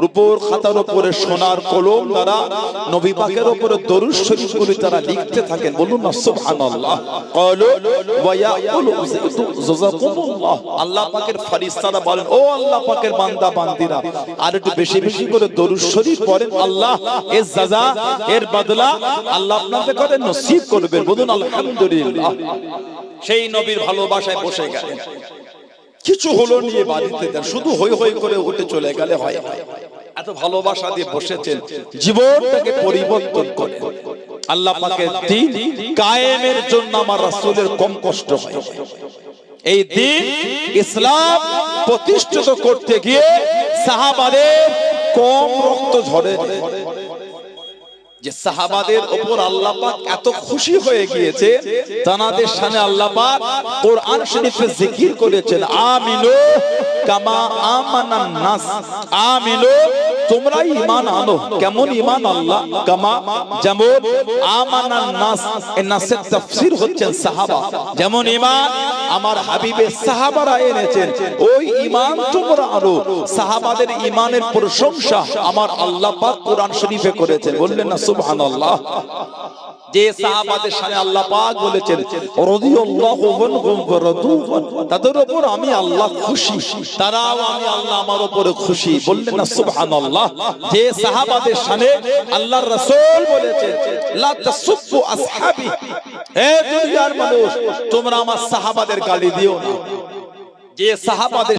রূপোর খাতার উপরে সোনার কলম দ্বারা নবী পাকের উপরে দরুদ শরীফগুলি তারা লিখতে থাকেন। বলুন না, সুবহানাল্লাহ। ক্বালু ওয়া ইয়াকুলু জাযাকুমুল্লাহ আল্লাহ পাকের ফেরেশতারা বলেন, ও আল্লাহ পাকের বান্দা, বান্দিরা, আর একটু বেশি বেশি করে দরুদ শরীফ পড়েন। আল্লাহ এর জাযা এর বদলা আল্লাহ আপনাদের করে নসিব করবেন। বলুন, আলহামদুলিল্লাহ। সেই নবীর ভালোবাসায় বসে গেলেন। কিছু হলো নিয়ে বাড়িতে দেন শুধু হই হই করে উঠে চলে গেলে হয়। এত ভালোবাসা দিয়ে বসেছেন। জীবনটাকে পরিবর্তন করে। আল্লাহ পাকের দিন কায়েমের জন্য আমার রাসূলের কম কষ্ট হয়। এই দিন ইসলাম প্রতিষ্ঠিত করতে গিয়ে সাহাবাদের কম রক্ত ঝরে। যে সাহাবাদের ওপর আল্লাহ পাক এত খুশি হয়ে গিয়েছে তানাদের সামনে আল্লাহ পাক কোরআন শরীফে জিকির করেছেন, আমিনু কামা আমানান নাস আমিনু ঈমান আনো কেমন ঈমান আল্লাহ কামা যেমন আমানান নাস নাসের তাফসীর হচ্ছেন সাহাবা, যেমন ঈমান আমার হাবিবের সাহাবারা এনেছেন। ওই ঈমান তোমরা আনো সাহাবাদের ঈমানের প্রশংসা আমার আল্লাহ পাক কোরআন শরীফে করেছেন। বললেন না, সুবহানাল্লাহ। যে সাহাবাদের সামনে আল্লাহ পাক বলেছেন, রাদিয়াল্লাহু আনহুম ওয়া রাদু। তাদের উপর আমি আল্লাহ খুশি। তারাও আমি আল্লাহ আমার উপরে খুশি। বললেন না, সুবহানাল্লাহ। যে সাহাবাদের সামনে আল্লাহর রাসূল বলেছেন, লা তাসুব্বু আসহাবি। হে দুনিয়ার মানুষ, তোমরা আমার সাহাবাদের গালি দিও না। যে সাহাবাদের